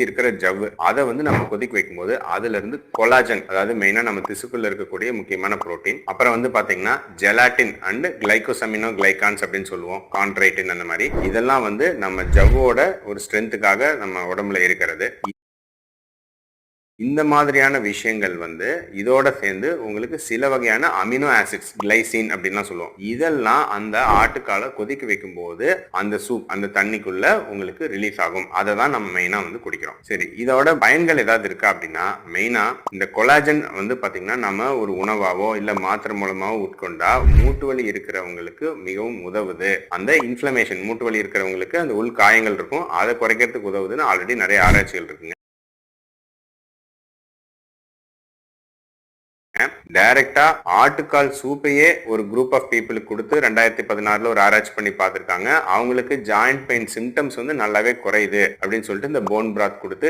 இருக்கிற ஜவ்வு அதை வந்து நம்ம கொதிக்க வைக்கும்போது அதுல இருந்து கொலாஜன் அதாவது மெயினா நம்ம திசுக்குள்ள இருக்கக்கூடிய முக்கியமான புரோட்டீன் அப்புறம் வந்து பாத்தீங்கன்னா ஜெலாட்டின் அண்ட் கிளைகோசமினோ கிளைகான்ஸ் அப்படின்னு சொல்லுவோம் கான்ட்ரைட்டின் அந்த மாதிரி. இதெல்லாம் வந்து நம்ம ஜவ்வோட ஒரு ஸ்ட்ரென்த்துக்காக நம்ம உடம்புல இருக்கிறது. இந்த மாதிரியான விஷயங்கள் வந்து இதோட சேர்ந்து உங்களுக்கு சில வகையான அமினோ ஆசிட்ஸ் கிளைசின் அப்படின்லாம் சொல்லுவோம். இதெல்லாம் அந்த ஆட்டுக்காலை கொதிக்க வைக்கும் போது அந்த சூப் அந்த தண்ணிக்குள்ள உங்களுக்கு ரிலீஸ் ஆகும். அதை தான் நம்ம மெயினா வந்து குடிக்கிறோம். சரி இதோட பயன்கள் ஏதாவது இருக்கா அப்படின்னா மெயினா இந்த கொலாஜன் வந்து பாத்தீங்கன்னா நம்ம ஒரு உணவாவோ இல்ல மாத்திரை மூலமாவோ உட்கொண்டா மூட்டு வலி இருக்கிறவங்களுக்கு மிகவும் உதவுது. அந்த இன்ஃபிளமேஷன் மூட்டு வலி இருக்கிறவங்களுக்கு அந்த உள் காயங்கள் இருக்கும். அதை குறைக்கிறதுக்கு உதவுதுன்னு ஆல்ரெடி நிறைய ஆராய்ச்சிகள் இருக்குங்க. டைரக்டா ஆட்டுக்கால் சூப்பையே ஒரு குரூப் ஆஃப் பீப்புளுக்கு கொடுத்து ரெண்டாயிரத்தி பதினாறுல ஒரு ஆராய்ச்சி பண்ணி பார்த்திருக்காங்க. அவங்களுக்கு ஜாயிண்ட் பெயின் சிம்டம்ஸ் வந்து நல்லாவே குறையுது அப்படின்னு சொல்லிட்டு இந்த போன் பிராத் கொடுத்து